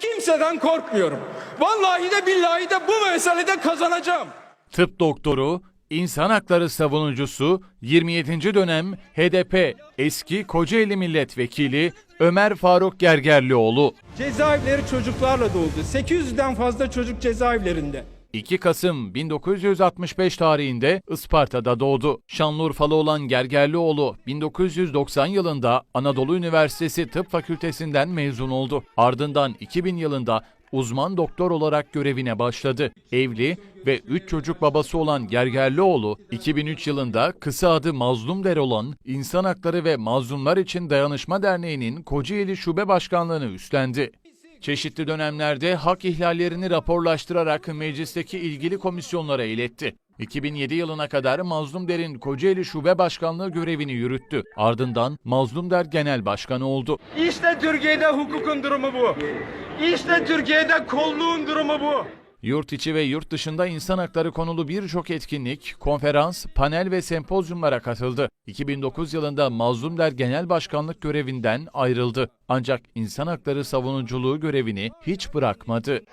Kimseden korkmuyorum. Vallahi de billahi de bu meselede kazanacağım. Tıp doktoru, insan hakları savunucusu, 27. dönem HDP eski Kocaeli Milletvekili Ömer Faruk Gergerlioğlu. Cezaevleri çocuklarla doldu. 800'den fazla çocuk cezaevlerinde. 2 Kasım 1965 tarihinde Isparta'da doğdu. Şanlıurfalı olan Gergerlioğlu 1990 yılında Anadolu Üniversitesi Tıp Fakültesinden mezun oldu. Ardından 2000 yılında uzman doktor olarak görevine başladı. Evli ve 3 çocuk babası olan Gergerlioğlu 2003 yılında kısa adı Mazlum Der olan İnsan Hakları ve Mazlumlar İçin Dayanışma Derneği'nin Kocaeli Şube Başkanlığını üstlendi. Çeşitli dönemlerde hak ihlallerini raporlaştırarak meclisteki ilgili komisyonlara iletti. 2007 yılına kadar Mazlum Der'in Kocaeli Şube Başkanlığı görevini yürüttü. Ardından Mazlum Der Genel Başkanı oldu. İşte Türkiye'de hukukun durumu bu. İşte Türkiye'de kolluğun durumu bu. Yurt içi ve yurt dışında insan hakları konulu birçok etkinlik, konferans, panel ve sempozyumlara katıldı. 2009 yılında Mazlum Der Genel Başkanlık görevinden ayrıldı. Ancak insan hakları savunuculuğu görevini hiç bırakmadı.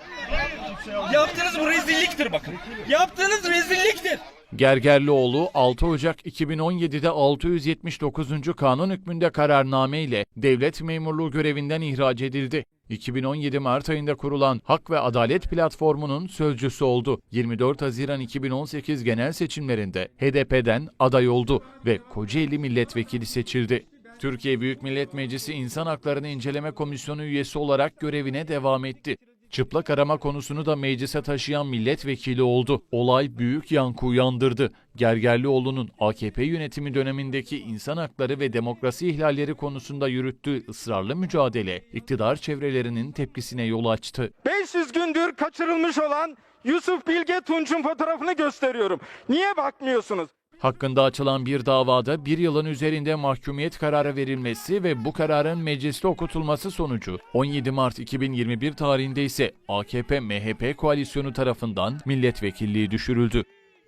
Yaptığınız bu rezilliktir bakın. Yaptığınız rezilliktir. Gergerlioğlu 6 Ocak 2017'de 679. kanun hükmünde kararname ile devlet memurluğu görevinden ihraç edildi. 2017 Mart ayında kurulan Hak ve Adalet Platformu'nun sözcüsü oldu. 24 Haziran 2018 genel seçimlerinde HDP'den aday oldu ve Kocaeli milletvekili seçildi. Türkiye Büyük Millet Meclisi İnsan Haklarını İnceleme Komisyonu üyesi olarak görevine devam etti. Çıplak arama konusunu da meclise taşıyan milletvekili oldu. Olay büyük yankı uyandırdı. Gergerlioğlu'nun AKP yönetimi dönemindeki insan hakları ve demokrasi ihlalleri konusunda yürüttüğü ısrarlı mücadele iktidar çevrelerinin tepkisine yol açtı. 500 gündür kaçırılmış olan Yusuf Bilge Tunç'un fotoğrafını gösteriyorum. Niye bakmıyorsunuz? Hakkında açılan bir davada bir yılın üzerinde mahkumiyet kararı verilmesi ve bu kararın mecliste okutulması sonucu 17 Mart 2021 tarihinde ise AKP-MHP koalisyonu tarafından milletvekilliği düşürüldü.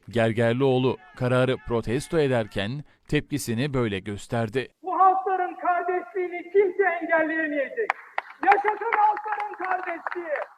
Gergerlioğlu kararı protesto ederken tepkisini böyle gösterdi. Bu halkların kardeşliğini kimse engelleyemeyecek. Yaşasın halkların kardeşliği.